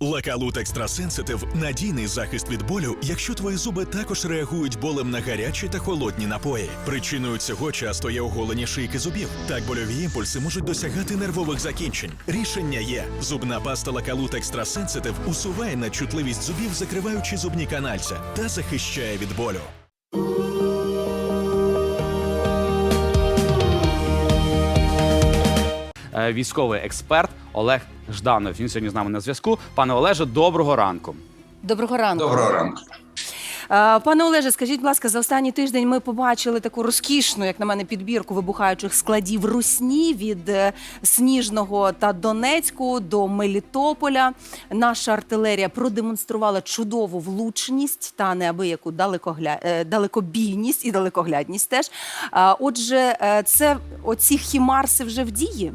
Лакалут Екстрасенситив надійний захист від болю, якщо твої зуби також реагують болем на гарячі та холодні напої. Причиною цього часто є оголені шийки зубів. Так больові імпульси можуть досягати нервових закінчень. Рішення є: зубна паста Лакалут Екстрасенситив усуває надчутливість зубів, закриваючи зубні канальця та захищає від болю. Е, Військовий експерт Олег Жданов. Він сьогодні з нами на зв'язку. Пане Олеже, доброго ранку. Доброго ранку. Доброго ранку. Пане Олеже, скажіть, будь ласка, за останній тиждень ми побачили таку розкішну, як на мене, підбірку вибухаючих складів русні від е, Сніжного та Донецьку до Мелітополя. Наша артилерія продемонструвала чудову влучність та неабияку далекогля... е, далекобійність і далекоглядність теж. Отже, е, це оці хімарси вже в дії.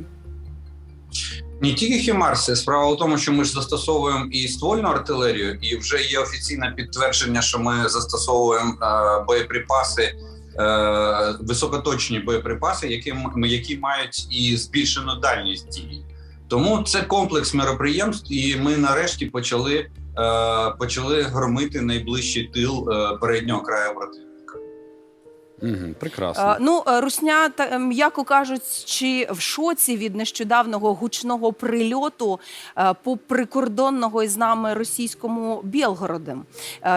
Не тільки Хімарси, справа в тому, що ми ж застосовуємо і ствольну артилерію, і вже є офіційне підтвердження, що ми застосовуємо е, боєприпаси, е, високоточні боєприпаси, які, які мають і збільшену дальність дії. Тому це комплекс мероприємств, і ми нарешті почали, е, почали громити найближчий тил переднього краю противника. Угу, прекрасно. Е, Ну, е, Русня, та, е, м'яко кажучи, в шоці від нещодавнього гучного прильоту е, по прикордонного із нами російському Білгородом.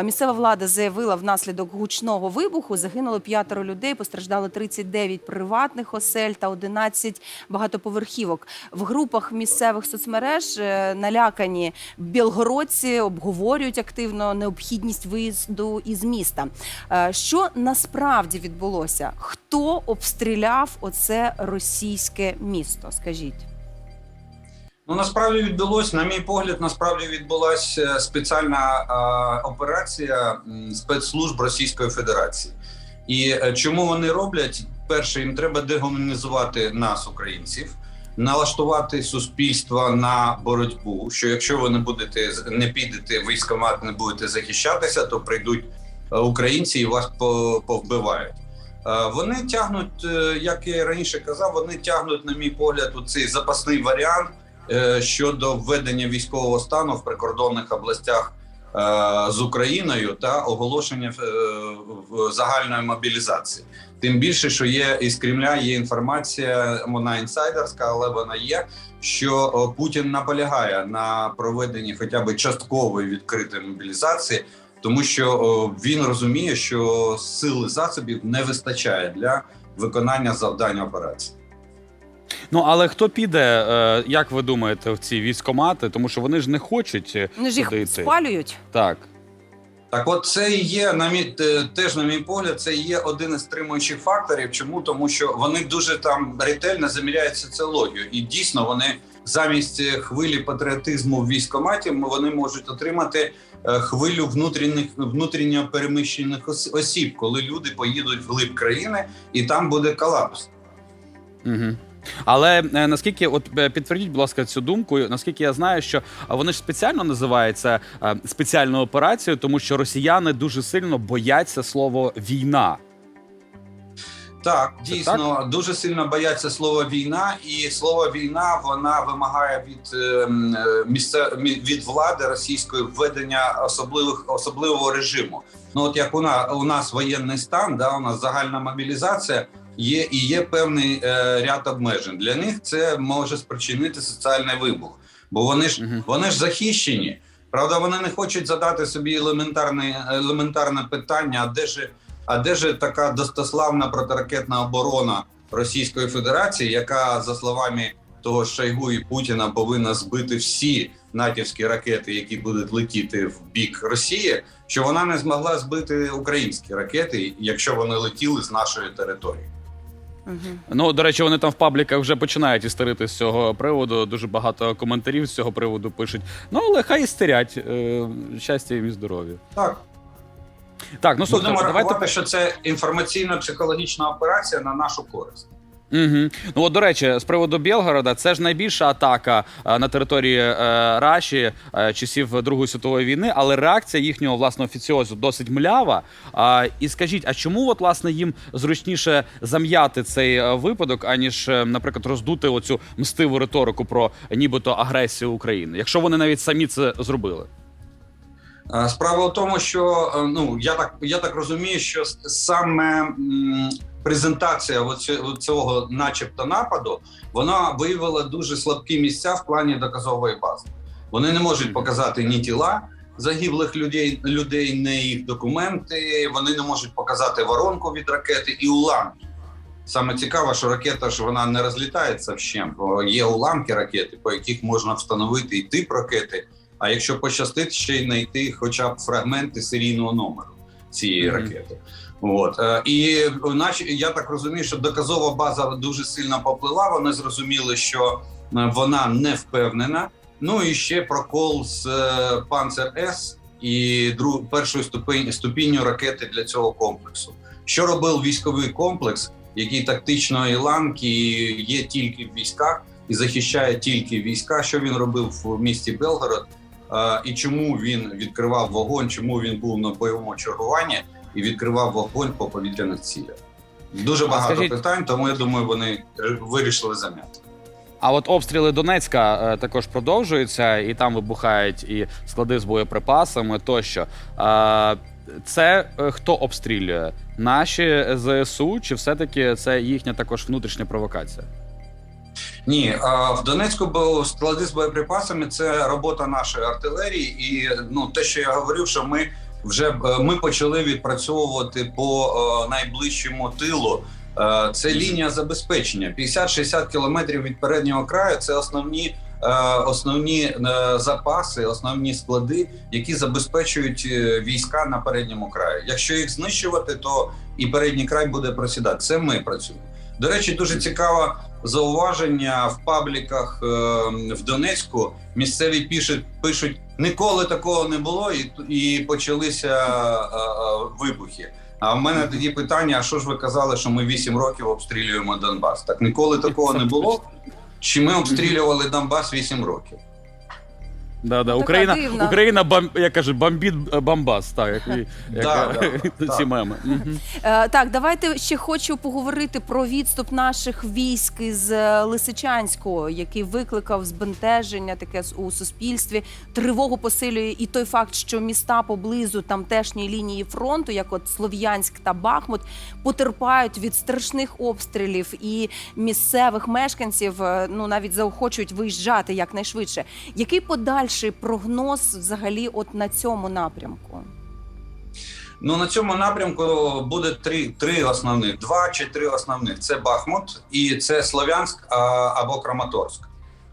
Місцева влада заявила, внаслідок гучного вибуху загинуло п'ятеро людей, постраждали 39 приватних осель та 11 багатоповерхівок. В групах місцевих соцмереж налякані білгородці обговорюють активно необхідність виїзду із міста. Що насправді відбулося? Хто обстріляв оце російське місто? Скажіть. Ну насправді відбулось, на мій погляд, насправді відбулася спеціальна е, операція спецслужб Російської Федерації. І е, чому вони роблять? Перше, їм треба дегуманізувати нас, українців, налаштувати суспільство на боротьбу. Що якщо ви не будете не підете в військкомат, не будете захищатися, то прийдуть е, українці і вас по- повбивають. Е, Вони тягнуть, е, як я раніше казав, вони тягнуть, на мій погляд, у цей запасний варіант е, щодо введення військового стану в прикордонних областях з Україною та оголошення загальної мобілізації. Тим більше, що є із Кремля є інформація, вона інсайдерська, але вона є. Що Путін наполягає на проведенні хоча б часткової відкритої мобілізації, тому що він розуміє, що сили засобів не вистачає для виконання завдань операції. Ну але хто піде, е, як ви думаєте, в ці військомати? Тому що вони ж не хочуть е, Вони ж їх туди йти. спалюють. Так. Так, от це і є на мій теж на мій погляд, це є один із стримуючих факторів. Чому тому, що вони дуже там ретельно заміряють соціологію, і дійсно вони замість е, хвилі патріотизму в військкоматі м- вони можуть отримати е, хвилю внутрішніх внутрішньо переміщених ос- осіб, коли люди поїдуть в глиб країни, і там буде колапс. Угу. Але е, наскільки, от підтвердіть, будь ласка, цю думку. Наскільки я знаю, що вони ж спеціально називаються спеціальною операцією, тому що росіяни дуже сильно бояться слово війна. Так, Це дійсно дуже сильно бояться слова війна, і слово війна вона вимагає від ем, місце від влади російської введення особливих особливого режиму. Ну от як у нас у нас воєнний стан, да у нас загальна мобілізація. Є і є певний е, ряд обмежень. Для них це може спричинити соціальний вибух, бо вони ж Мгм. вони ж захищені. Правда, вони не хочуть задати собі елементарне елементарне питання: а де ж а де ж така достославна протиракетна оборона Російської Федерації, яка за словами того Шойгу і Путіна повинна збити всі натівські ракети, які будуть летіти в бік Росії, що вона не змогла збити українські ракети, якщо вони летіли з нашої території. Угу. Ну, до речі, вони там в пабліках вже починають істерити з цього приводу. Дуже багато коментарів з цього приводу пишуть. Ну, але хай істерять. Е, щастя їм і здоров'я. Так, Так, ну будемо давайте рахувати, що це інформаційно-психологічна операція на нашу користь. Угу. Ну от до речі, з приводу Білгорода, це ж найбільша атака е, на території е, Раші е, часів Другої світової війни, але реакція їхнього власне офіціозу досить млява. А, і скажіть, а чому от власне їм зручніше зам'яти цей е, випадок, аніж, е, наприклад, роздути оцю мстиву риторику про нібито агресію України, якщо вони навіть самі це зробили? Е, Справа в тому, що е, ну я так я так розумію, що саме презентація цього, начебто, нападу, вона виявила дуже слабкі місця в плані доказової бази. Вони не можуть показати ні тіла загиблих людей, людей, ні їх документи. Вони не можуть показати воронку від ракети і уламки. Саме цікаво, що ракета ж вона не розлітається вщент. бо Є уламки ракети, по яких можна встановити і тип ракети. А якщо пощастить, ще й знайти хоча б фрагменти серійного номеру цієї Мгм. ракети. От е, і наче я так розумію, що доказова база дуже сильно поплила. Вони зрозуміли, що е, вона не впевнена. Ну і ще прокол з е, Панцер С і друг першою ступень ступінню ракети для цього комплексу. Що робив військовий комплекс, який тактичної ланки є тільки в військах і захищає тільки війська. Що він робив в місті Белгород? І чому він відкривав вогонь? Чому він був на бойовому чергуванні і відкривав вогонь по повітряних цілях? Дуже багато скажіть- питань, тому я думаю, вони вирішили зам'яти. А от обстріли Донецька е, також продовжуються, і там вибухають і склади з боєприпасами тощо. Це е, хто обстрілює? Наші ЗСУ, чи все-таки це їхня також внутрішня провокація? Ні, а в Донецьку склади з боєприпасами це робота нашої артилерії, і ну те, що я говорив, що ми вже е, ми почали відпрацьовувати по е, найближчому тилу. Е, Це лінія забезпечення. 50-60 кілометрів від переднього краю. Це основні. Основні запаси, основні склади, які забезпечують війська на передньому краї. Якщо їх знищувати, то і передній край буде просідати. Це ми працюємо. До речі, дуже цікаво зауваження в пабліках е, в Донецьку. Місцеві пишуть, пишуть ніколи такого не було, і, і почалися е, е, вибухи. А в мене тоді питання: а що ж ви казали, що ми 8 років обстрілюємо Донбас? Так ніколи такого не було. Чи ми обстрілювали Донбас 8 років? Да, да. Україна, дивна. Україна бам, як кажуть, бомбить е, Бомбас. Так, як, і- як Да, е, да, ці так. меми. Мгм. Е, так, давайте ще хочу поговорити про відступ наших військ із е, Лисичанського, який викликав збентеження таке с- у суспільстві. Тривогу посилює і той факт, що міста поблизу тамтешньої лінії фронту, як от Слов'янськ та Бахмут, потерпають від страшних обстрілів і місцевих мешканців е, ну навіть заохочують виїжджати якнайшвидше. Який подальший прогноз взагалі от на цьому напрямку? Ну на цьому напрямку буде три, три основних, два чи три основних: це Бахмут і це Слов'янськ або Краматорськ.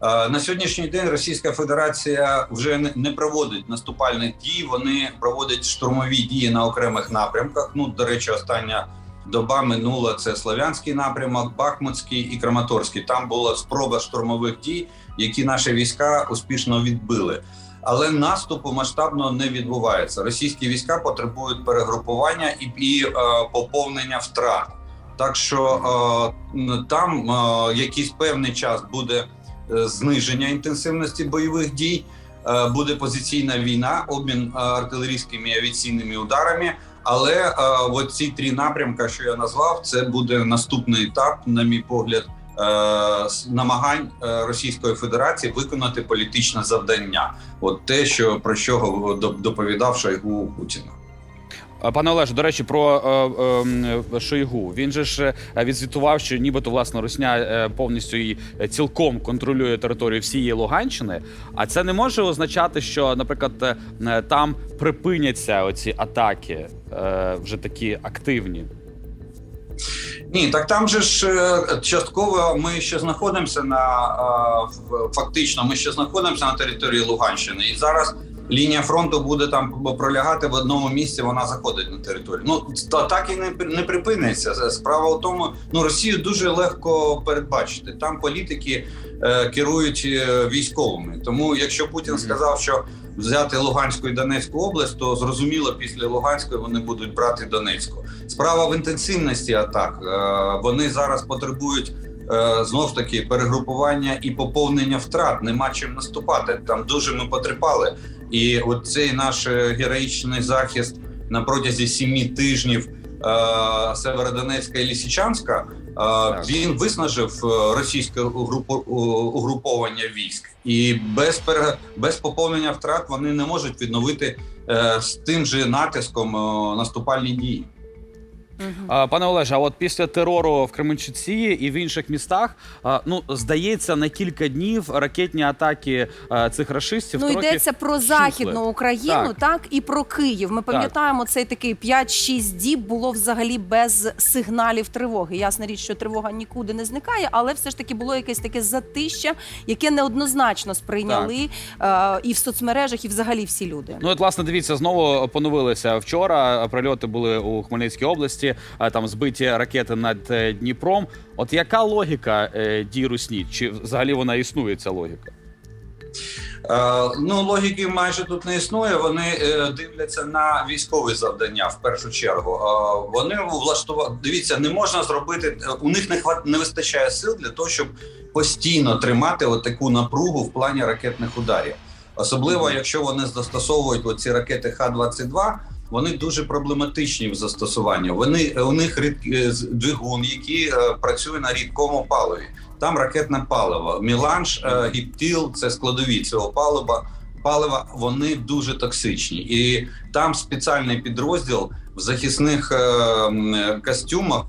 На сьогоднішній день Російська Федерація вже не проводить наступальних дій. Вони проводять штурмові дії на окремих напрямках. Ну, до речі, остання доба минула це Слов'янський напрямок, Бахмутський і Краматорський. Там була спроба штурмових дій, які наші війська успішно відбили. Але наступу масштабно не відбувається. Російські війська потребують перегрупування і, і е, поповнення втрат. Так що е, там е, якийсь певний час буде е, зниження інтенсивності бойових дій, е, буде позиційна війна, обмін е, артилерійськими і авіаційними ударами. Але е, от ці три напрямки, що я назвав, це буде наступний етап, на мій погляд, е, намагань е, Російської Федерації виконати політичне завдання. От те, що про що доповідав Шойгу Путіна. А, Пане Олеже, до речі, про е, е, Шойгу. Він же ж е, відзвітував, що нібито власне Росня е, повністю і е, цілком контролює територію всієї Луганщини. А це не може означати, що, наприклад, е, е, там припиняться оці атаки е, вже такі активні. Ні, так там же ж е, частково ми ще знаходимося на е, фактично. Ми ще знаходимося на території Луганщини, і зараз лінія фронту буде там пролягати в одному місці, вона заходить на територію. Ну та так і не, не припиниться. Справа в тому, ну Росію дуже легко передбачити. Там політики е, керують е, військовими. Тому, якщо Путін сказав, що взяти Луганську і Донецьку область, то зрозуміло, після Луганської вони будуть брати Донецьку. Справа в інтенсивності атак. Е, вони зараз потребують. Е, Знов таки перегрупування і поповнення втрат нема чим наступати. Там дуже ми потерпали, і от цей наш е, героїчний захист на протязі сімі тижнів е, Северодонецька і Лісічанська. е, Він виснажив е, російське угруповання військ, і без пере- без поповнення втрат вони не можуть відновити з тим же натиском наступальні дії. А, Пане Олеже, а от після терору в Кременчуці і в інших містах, ну здається, на кілька днів ракетні атаки цих рашистів Ну, йдеться про вщухли. західну Україну, так. Так. і про Київ. Ми пам'ятаємо цей такий 5-6 діб було взагалі без сигналів тривоги. Ясна річ, що тривога нікуди не зникає, але все ж таки було якесь таке затища, яке неоднозначно сприйняли е, і в соцмережах, і взагалі всі люди. Ну от власне дивіться, знову поновилися вчора. Прильоти були у Хмельницькій області. А, Там збиті ракети над е, Дніпром. От яка логіка е, дій Русні? Чи взагалі вона існує? Ця логіка? Е, ну, логіки майже тут не існує. Вони е, дивляться на військові завдання в першу чергу. Е, вони влаштували. Дивіться, не можна зробити. У них не хват не вистачає сил для того, щоб постійно тримати таку напругу в плані ракетних ударів. Особливо, якщо вони застосовують оці ракети Х-22, вони дуже проблематичні в застосуванні. Вони у них е, двигун, який е, працює на рідкому паливі. Там ракетне паливо. Міланж, е, гіптил це складові цього палива. Палива вони дуже токсичні, і там спеціальний підрозділ в захисних костюмах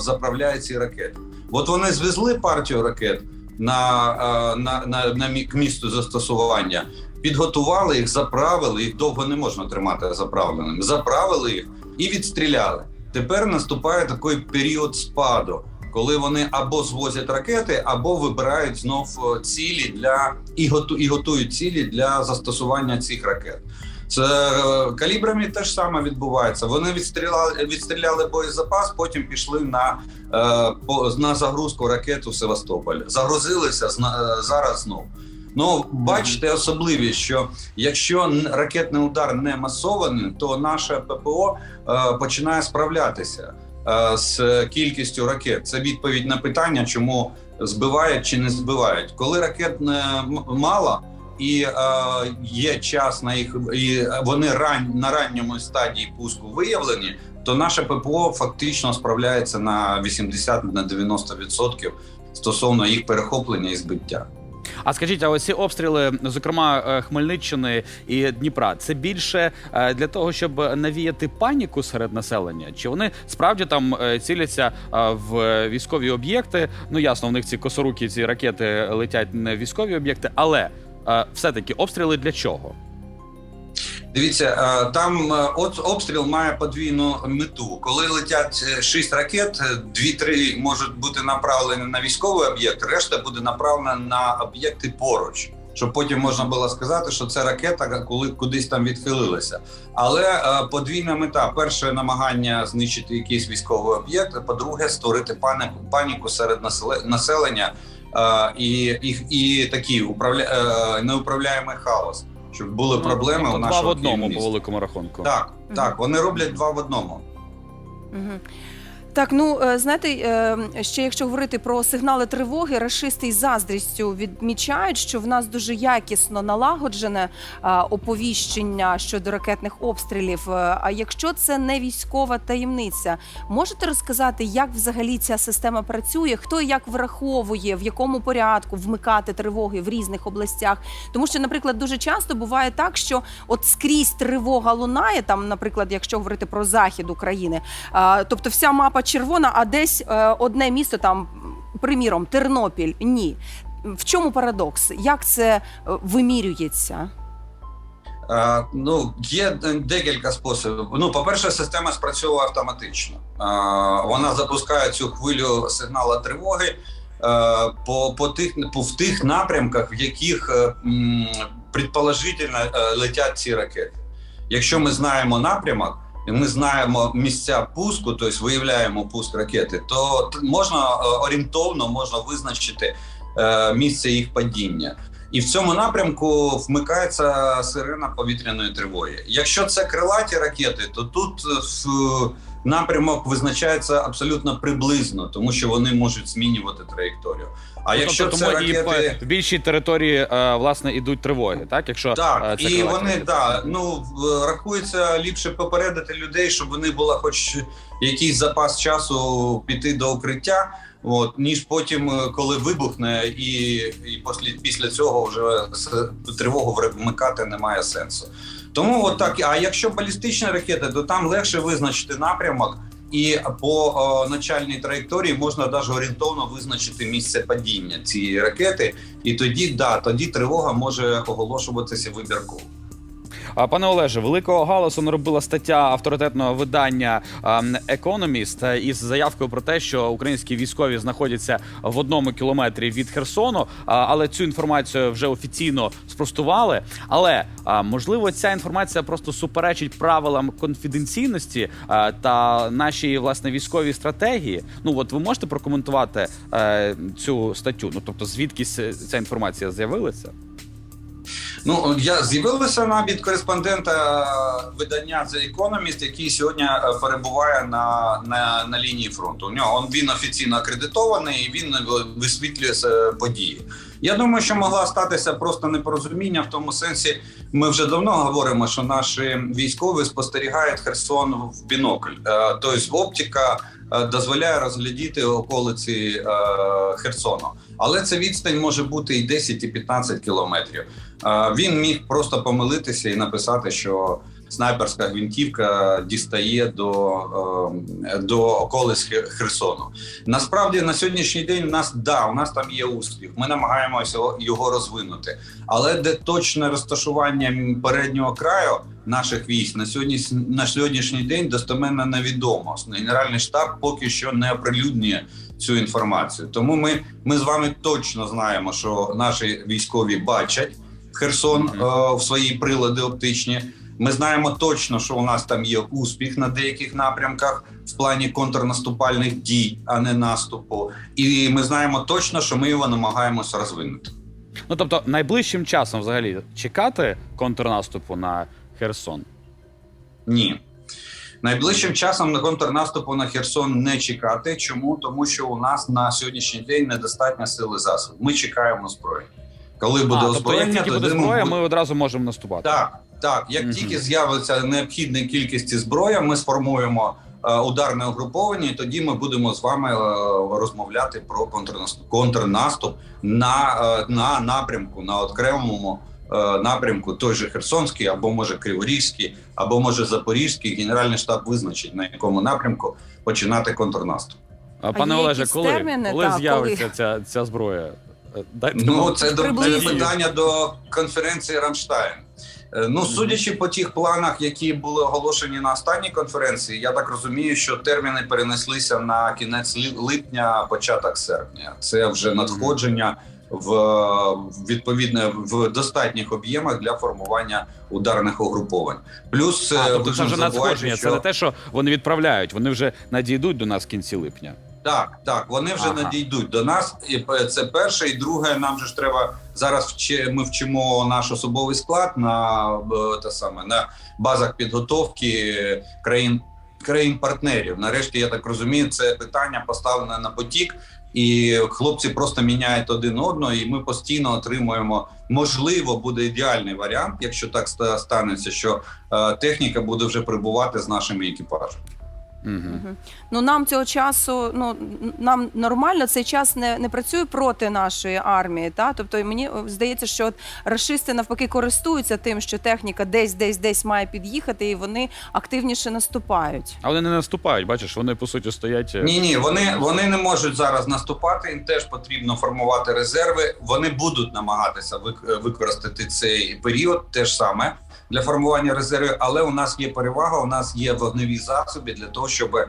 заправляє ці ракети. От вони звезли партію ракет на, на, на, на місту застосування, підготували їх, заправили їх довго не можна тримати заправленими. Заправили їх і відстріляли. Тепер наступає такий період спаду, коли вони або звозять ракети, або вибирають знов е, цілі для і готу і готують цілі для застосування цих ракет. Це е, калібрами теж саме відбувається. Вони відстріляли відстріляли боєзапас, потім пішли на, е, на загрузку ракет у Севастополь. Загрузилися зараз знов. Ну, бачите особливість, що якщо ракетний удар не масований, то наше ППО е, починає справлятися е, з кількістю ракет. Це відповідь на питання, чому збивають чи не збивають. Коли ракет не мало і е, є час на їх, і вони ран, на ранньому стадії пуску виявлені, то наше ППО фактично справляється на 80 на 90% стосовно їх перехоплення і збиття. А скажіть, а оці обстріли, зокрема е, Хмельниччини і Дніпра, це більше е, для того, щоб навіяти паніку серед населення? Чи вони справді там е, ціляться в військові об'єкти? Ну ясно, в них ці косоруки, ці ракети летять не в військові об'єкти, але е, все-таки обстріли для чого? Дивіться, е, там е, от обстріл має подвійну мету. Коли летять е, шість ракет, дві-три можуть бути направлені на військовий об'єкт, решта буде направлена на об'єкти поруч. Щоб потім можна було сказати, що це ракета, коли кудись там відхилилася. Але е, подвійна мета: перше намагання знищити якийсь військовий об'єкт. а По-друге, створити паніку, паніку серед населе- населення е, і, і, і такий управля... е, неуправляємий хаос, щоб були проблеми Ну, у два в одному по великому рахунку. Так, так, вони роблять два в одному. Мгм. Так, ну е, знаєте, е, ще якщо говорити про сигнали тривоги, рашисти із заздрістю відмічають, що в нас дуже якісно налагоджене е, оповіщення щодо ракетних обстрілів. А якщо це не військова таємниця, можете розказати, як взагалі ця система працює? Хто як враховує, в якому порядку вмикати тривоги в різних областях? Тому що, наприклад, дуже часто буває так, що от скрізь тривога лунає, там, наприклад, якщо говорити про захід України, тобто вся мапа червона, а десь е, одне місто, там, приміром, Тернопіль. Ні. В чому парадокс? Як це е, вимірюється? Е, ну, є е, декілька способів. Ну, по-перше, система спрацьовує автоматично. Е, вона запускає цю хвилю сигналу тривоги е, по, по тих по в тих напрямках, в яких предположительно летять ці ракети. Якщо ми знаємо напрямок, ми знаємо місця пуску, тобто виявляємо пуск ракети, то можна е, орієнтовно можна визначити е, місце їх падіння. І в цьому напрямку вмикається сирена повітряної тривоги. Якщо це крилаті ракети, то тут е, напрямок визначається абсолютно приблизно, тому що вони можуть змінювати траєкторію. А якщо тобто, це тому і ракети... по- в більшій території е, власне ідуть тривоги, так? Якщо Так, е, це і вони ракети. да, ну рахується ліпше попередити людей, щоб вони була хоч якийсь запас часу піти до укриття. От ніж потім, е, коли вибухне, і, і після, після цього вже тривогу вмикати немає сенсу. Тому от так. А якщо балістичні ракети, то там легше визначити напрямок, і по о, начальній траєкторії можна навіть орієнтовно визначити місце падіння цієї ракети, і тоді да, тоді тривога може оголошуватися вибірково. Пане Олеже, великого галасу наробила стаття авторитетного видання ем, Economist е, із заявкою про те, що українські військові знаходяться в одному кілометрі від Херсону. Але цю інформацію вже офіційно спростували. Але можливо, ця інформація просто суперечить правилам конфіденційності та нашій власне військовій стратегії. Ну от ви можете прокоментувати е, цю статтю? Ну тобто, звідки ця інформація з'явилася? Ну я з'явилася вона від кореспондента видання The Economist, який сьогодні е, перебуває на, на, на лінії фронту. У нього він офіційно акредитований і він е, висвітлює е, події. Я думаю, що могла статися просто непорозуміння в тому сенсі. Ми вже давно говоримо, що наші військові спостерігають Херсон в бінокль. Тобто оптика дозволяє розглядіти околиці е, Херсону. Але ця відстань може бути і 10, і 15 кілометрів. Е, Він міг просто помилитися і написати, що снайперська гвинтівка дістає до, е, до околиць Херсону. Насправді на сьогоднішній день у нас да, у нас там є успіх. Ми намагаємося його- розвинути. Але де точне розташування переднього краю наших військ на сьогодні на сьогоднішній день достеменно невідомо. Генеральний штаб поки що не оприлюднює цю інформацію. Тому ми, ми з вами точно знаємо, що наші військові бачать Херсон Мгм. е, в свої прилади оптичні. Ми знаємо точно, що у нас там є успіх на деяких напрямках в плані контрнаступальних дій, а не наступу. І ми знаємо точно, що ми його намагаємося розвинути. Ну тобто, найближчим часом взагалі чекати контрнаступу на Херсон. Ні. Найближчим часом на контрнаступу на Херсон не чекати. Чому? Тому що у нас на сьогоднішній день недостатньо сили засобів. Ми чекаємо зброї. Коли буде а, тобто, як озброєння, тільки буде зброя, ми одразу можемо наступати. Так, так. Як Мгм. тільки з'явиться необхідна кількість зброї, ми сформуємо е, ударне угруповання, і тоді ми будемо з вами е, розмовляти про контрнаступ, контрнаступ на, е, на напрямку, на окремому е, напрямку, той же Херсонський, або може Криворізький, або може Запорізький. Генеральний штаб визначить на якому напрямку починати контрнаступ. А, Пане є Олеже, коли, терміни, коли та, з'явиться коли? ця, ця зброя? Е, Дайте Ну, це до це питання до конференції Рамштайн. Е, Ну, судячи по тих планах, які були оголошені на останній конференції, я так розумію, що терміни перенеслися на кінець липня, початок серпня. Це вже надходження в відповідне в достатніх об'ємах для формування ударних угруповань. Плюс А, е, тобто це вже надходження. що... Це не те, що вони відправляють, вони вже надійдуть до нас в кінці липня. Так, так, вони вже Ага. надійдуть до нас. І це перше. І друге, нам же ж треба зараз. Вчи, ми вчимо наш особовий склад на те саме на базах підготовки країн країн-партнерів. Нарешті, я так розумію, це питання поставлене на потік, і хлопці просто міняють один одного, і ми постійно отримуємо. Можливо, буде ідеальний варіант, якщо так станеться, що е, техніка буде вже прибувати з нашими екіпажами. Угу. Ну нам цього часу, ну нам нормально цей час не, не працює проти нашої армії. Та тобто мені здається, що от рашисти навпаки користуються тим, що техніка десь, десь, десь має під'їхати, і вони активніше наступають. А вони не наступають, бачиш, вони по суті стоять. е, Ні, ні, вони, вони не можуть зараз наступати. Їм теж потрібно формувати резерви. Вони будуть намагатися вик- використати цей період. Те ж саме для формування резервів, але у нас є перевага. У нас є вогневі засоби для того, щоб е,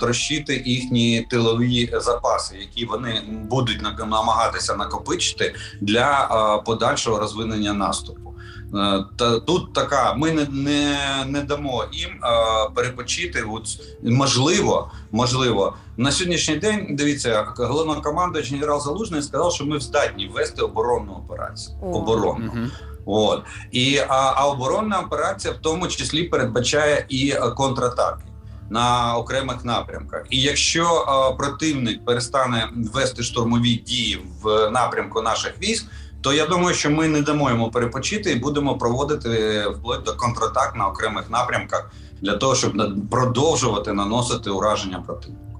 трощити їхні тилові запаси, які вони будуть намагатися накопичити для е, подальшого розвинення наступу. Е, Та тут така: ми не, не, не дамо їм е, перепочити. От можливо, можливо, на сьогоднішній день дивіться, головнокомандуючий генерал Залужний сказав, що ми здатні вести оборонну операцію. Оборонну. Мгм. От і а, а оборонна операція в тому числі передбачає і е, контратаки на окремих напрямках. І якщо е, противник перестане вести штурмові дії в напрямку наших військ, то я думаю, що ми не дамо йому перепочити і будемо проводити вплоть до контратак на окремих напрямках для того, щоб продовжувати наносити ураження противнику.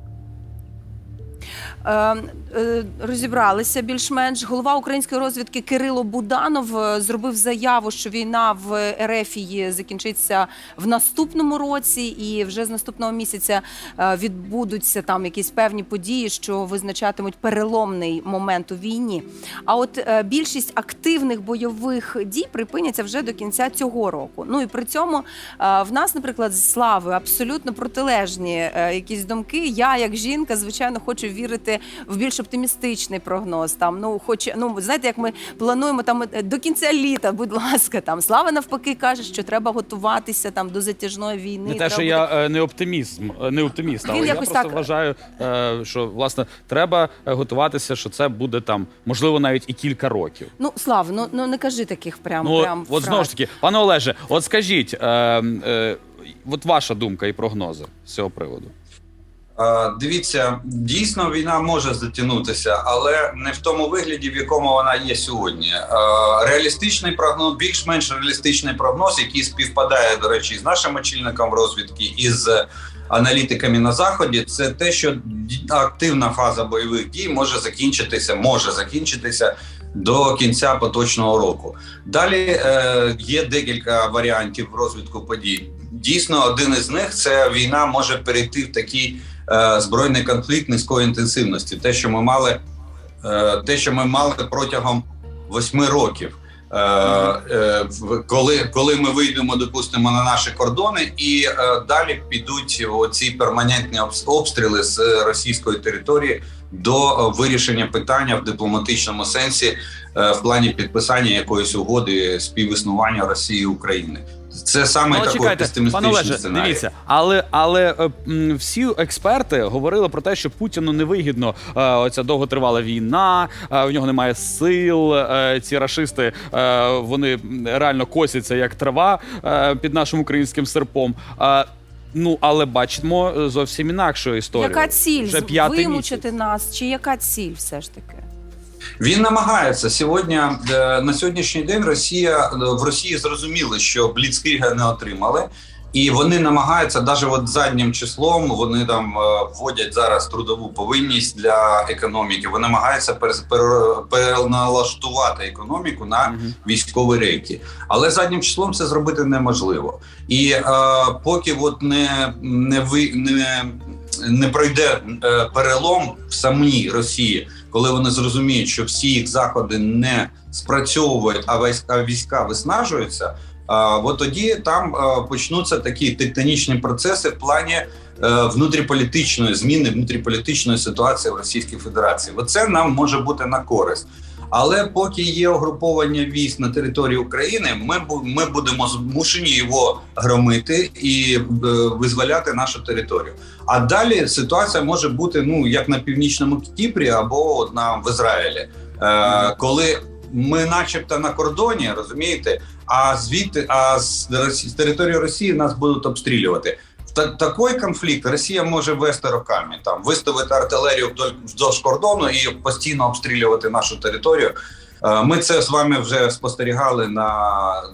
Е, е, розібралися більш-менш. Голова української розвідки Кирило Буданов е, зробив заяву, що війна в Ерефії закінчиться в наступному році, і вже з наступного місяця відбудуться там якісь певні події, що визначатимуть переломний момент у війні. А от більшість активних бойових дій припиняться вже до кінця цього року. Ну і при цьому в нас, наприклад, з славою абсолютно протилежні якісь думки. Я, як жінка, звичайно, хочу вірити в більш оптимістичний прогноз. Там ну, хоч ну знаєте, як ми плануємо там е, до кінця літа, будь ласка, там слава навпаки каже, що треба готуватися там до затяжної війни. Не те, що буде- я е, не е, не оптиміст, Він але я просто так- вважаю, е, що власне треба готуватися, що це буде там, можливо, навіть і кілька років. Ну, Слав, ну, ну не кажи таких прям Ну, прям от знову ж таки, пане Олеже, от скажіть, е, е, от ваша думка і прогнози з цього приводу. Дивіться, дійсно війна може затягнутися, але не в тому вигляді, в якому вона є сьогодні. Реалістичний прогноз, більш-менш реалістичний прогноз, який співпадає, до речі, з нашим очільником розвідки і з аналітиками на заході, це те, що активна фаза бойових дій може закінчитися, може закінчитися до кінця поточного року. Далі е, є декілька варіантів розвитку подій. Дійсно, один із них це війна може перейти в такий збройний конфлікт низької інтенсивності. Те, що ми мали, е, те, що ми мали протягом восьми років. Е, е, коли, коли ми вийдемо, допустимо, на наші кордони, і е, далі підуть оці перманентні обстріли з е, російської території до е, вирішення питання в дипломатичному сенсі е, в плані підписання якоїсь угоди співіснування Росії і України. Це саме Ну, такий чекайте, пане Олеже, сценарій. дивіться, але але е, всі експерти говорили про те, що Путіну невигідно е, оця довготривала війна, е, в нього немає сил. е, ці рашисти е, вони реально косяться як трава е, під нашим українським серпом. Е, ну але бачимо зовсім інакшу історію. Яка ціль Вже вимучити місяць. нас? Чи яка ціль все ж таки? Він намагається сьогодні е, на сьогоднішній день. Росія е, в Росії зрозуміли, що Бліцкріга не отримали, і вони намагаються навіть от заднім числом. Вони там е, вводять зараз трудову повинність для економіки. Вони намагаються переналаштувати економіку на військові рейки, але заднім числом це зробити неможливо. І е, поки от не, не ви не. Не пройде е, перелом в самій Росії, коли вони зрозуміють, що всі їх заходи не спрацьовують, а війська, виснажуються. От тоді там е, почнуться такі тектонічні процеси в плані е, внутріполітичної зміни, внутріполітичної ситуації в Російській Федерації. Оце нам може бути на користь. Але поки є угруповання військ на території України, ми ми будемо змушені його громити і е, визволяти нашу територію. А далі ситуація може бути ну як на північному Кіпрі або на в Ізраїлі, е, коли ми, начебто, на кордоні, розумієте, а звідти, а з території Росії нас будуть обстрілювати. Та такий конфлікт Росія може вести роками, там виставити артилерію вдоль вздовж кордону і постійно обстрілювати нашу територію. Е, Ми це з вами вже спостерігали на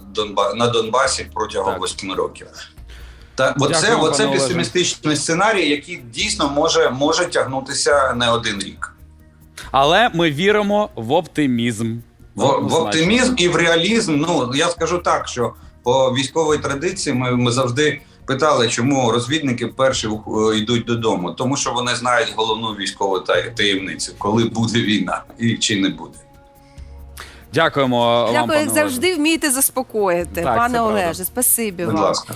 Донба на Донбасі протягом восьми років. Та оце, оце песимістичний сценарій, який дійсно може, може тягнутися не один рік. Але ми віримо в оптимізм. В, в оптимізм і в реалізм. Ну я скажу так, що по військовій традиції ми, ми завжди питали, чому розвідники перші е, йдуть додому, тому що вони знають головну військову таємницю, коли буде війна і чи не буде. Дякуємо вам, Дякую, пане як Олеже. завжди вмієте заспокоїти, Так, пане. Олеже. Спасибі Будь вам. ласка.